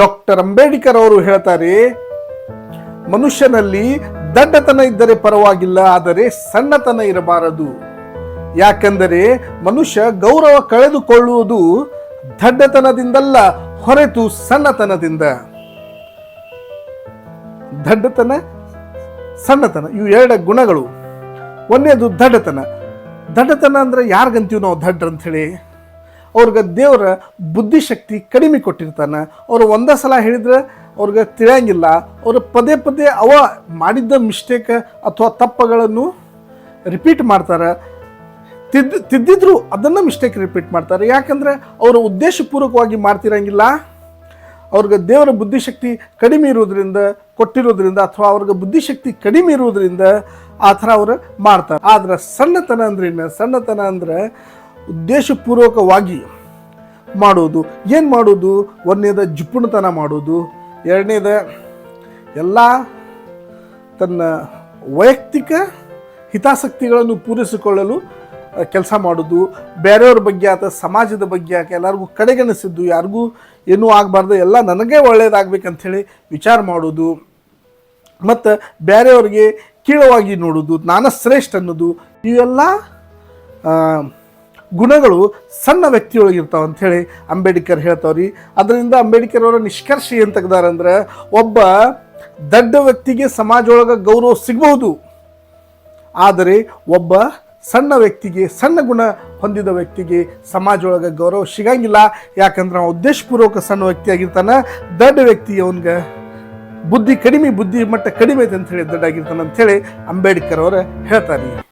Doctor Ambedkar ಅವರು ಹೇಳ್ತಾರೆ, ಮನುಷ್ಯನಲ್ಲಿ ದಡ್ಡತನ ಇದ್ದರೆ ಪರವಾಗಿಲ್ಲ, ಆದರೆ ಸಣ್ಣತನ ಇರಬಾರದು. ಯಾಕೆಂದರೆ ಮನುಷ್ಯ ಗೌರವ ಕಳೆದುಕೊಳ್ಳುವುದು ದಡ್ಡತನದಿಂದಲ್ಲ, ಹೊರತು ಸಣ್ಣತನದಿಂದ. ದಡ್ಡತನ, ಸಣ್ಣತನ, ಇವು ಎರಡು ಗುಣಗಳು. ಒಂದೇದು ದಡ್ಡತನ. ದಡ್ಡತನ ಅಂದ್ರೆ ಯಾರಿಗಂತೀವಿ ನಾವು ದಡ್ಡ ಅಂಥೇಳಿ ಅವ್ರಿಗೆ ದೇವರ ಬುದ್ಧಿಶಕ್ತಿ ಕಡಿಮೆ ಕೊಟ್ಟಿರ್ತಾನೆ. ಅವರು ಒಂದೇ ಸಲ ಹೇಳಿದ್ರೆ ಅವ್ರಿಗೆ ತಿಳಿಯಂಗಿಲ್ಲ. ಅವರು ಪದೇ ಪದೇ ಅವ ಮಾಡಿದ್ದ ಮಿಸ್ಟೇಕ್ ಅಥವಾ ತಪ್ಪುಗಳನ್ನು ರಿಪೀಟ್ ಮಾಡ್ತಾರೆ. ತಿದ್ದ, ತಿದ್ದಿದ್ರು ಅದನ್ನು ಮಿಸ್ಟೇಕ್ ರಿಪೀಟ್ ಮಾಡ್ತಾರೆ. ಯಾಕಂದರೆ ಅವರು ಉದ್ದೇಶಪೂರ್ವಕವಾಗಿ ಮಾಡ್ತಿರಂಗಿಲ್ಲ. ಅವ್ರಿಗೆ ದೇವರ ಬುದ್ಧಿಶಕ್ತಿ ಕಡಿಮೆ ಇರೋದ್ರಿಂದ ಕೊಟ್ಟಿರೋದ್ರಿಂದ ಅಥವಾ ಅವ್ರಿಗೆ ಬುದ್ಧಿಶಕ್ತಿ ಕಡಿಮೆ ಇರೋದ್ರಿಂದ ಆ ಥರ ಅವರು ಮಾಡ್ತಾರೆ. ಆದ್ರೆ ಸಣ್ಣತನ ಅಂದ್ರೆ ಏನು ಸಣ್ಣತನ ಅಂದ್ರೆ ಉದ್ದೇಶಪೂರ್ವಕವಾಗಿ ಮಾಡೋದು ಏನು ಮಾಡೋದು ಒಂದನೇದ ಜಿಪುಣತನ ಮಾಡೋದು ಎರಡನೇದ ಎಲ್ಲ ತನ್ನ ವೈಯಕ್ತಿಕ ಹಿತಾಸಕ್ತಿಗಳನ್ನು ಪೂರೈಸಿಕೊಳ್ಳಲು ಕೆಲಸ ಮಾಡೋದು ಬೇರೆಯವ್ರ ಬಗ್ಗೆ ಆತ ಸಮಾಜದ ಬಗ್ಗೆ ಯಾಕೆ ಎಲ್ಲರಿಗೂ ಕಡೆಗಣಿಸಿದ್ದು, ಯಾರಿಗೂ ಏನೂ ಆಗಬಾರ್ದು, ಎಲ್ಲ ನನಗೇ ಒಳ್ಳೆಯದಾಗಬೇಕಂಥೇಳಿ ವಿಚಾರ ಮಾಡೋದು ಮತ್ತು ಬೇರೆಯವ್ರಿಗೆ ಕೀಳವಾಗಿ ನೋಡೋದು ನಾನು ಶ್ರೇಷ್ಠ ಅನ್ನೋದು, ಇವೆಲ್ಲ ಗುಣಗಳು ಸಣ್ಣ ವ್ಯಕ್ತಿಯೊಳಗೆ ಇರ್ತಾವೆ ಅಂಥೇಳಿ ಅಂಬೇಡ್ಕರ್ ಹೇಳ್ತಾವ್ರಿ. ಅದರಿಂದ ಅಂಬೇಡ್ಕರ್ ಅವರ ನಿಷ್ಕರ್ಷ ಏನು ತೆಗ್ದಾರಂದ್ರೆ ಒಬ್ಬ ದಡ್ಡ ವ್ಯಕ್ತಿಗೆ ಸಮಾಜ ಗೌರವ ಸಿಗಬಹುದು. ಆದರೆ ಒಬ್ಬ ಸಣ್ಣ ವ್ಯಕ್ತಿಗೆ, ಸಣ್ಣ ಗುಣ ಹೊಂದಿದ ವ್ಯಕ್ತಿಗೆ ಸಮಾಜ ಗೌರವ ಸಿಗಂಗಿಲ್ಲ. ಯಾಕಂದ್ರೆ ಅವ ಉದ್ದೇಶಪೂರ್ವಕ ಸಣ್ಣ ವ್ಯಕ್ತಿ ಆಗಿರ್ತಾನೆ ದೊಡ್ಡ ವ್ಯಕ್ತಿ ಅವನಿಗೆ ಬುದ್ಧಿ ಕಡಿಮೆ, ಬುದ್ಧಿ ಮಟ್ಟ ಕಡಿಮೆ ಐತೆ ಅಂತ ಹೇಳಿ ದೊಡ್ಡ ಆಗಿರ್ತಾನೆ ಅಂಥೇಳಿ ಅಂಬೇಡ್ಕರ್ ಅವರು ಹೇಳ್ತಾರೆ.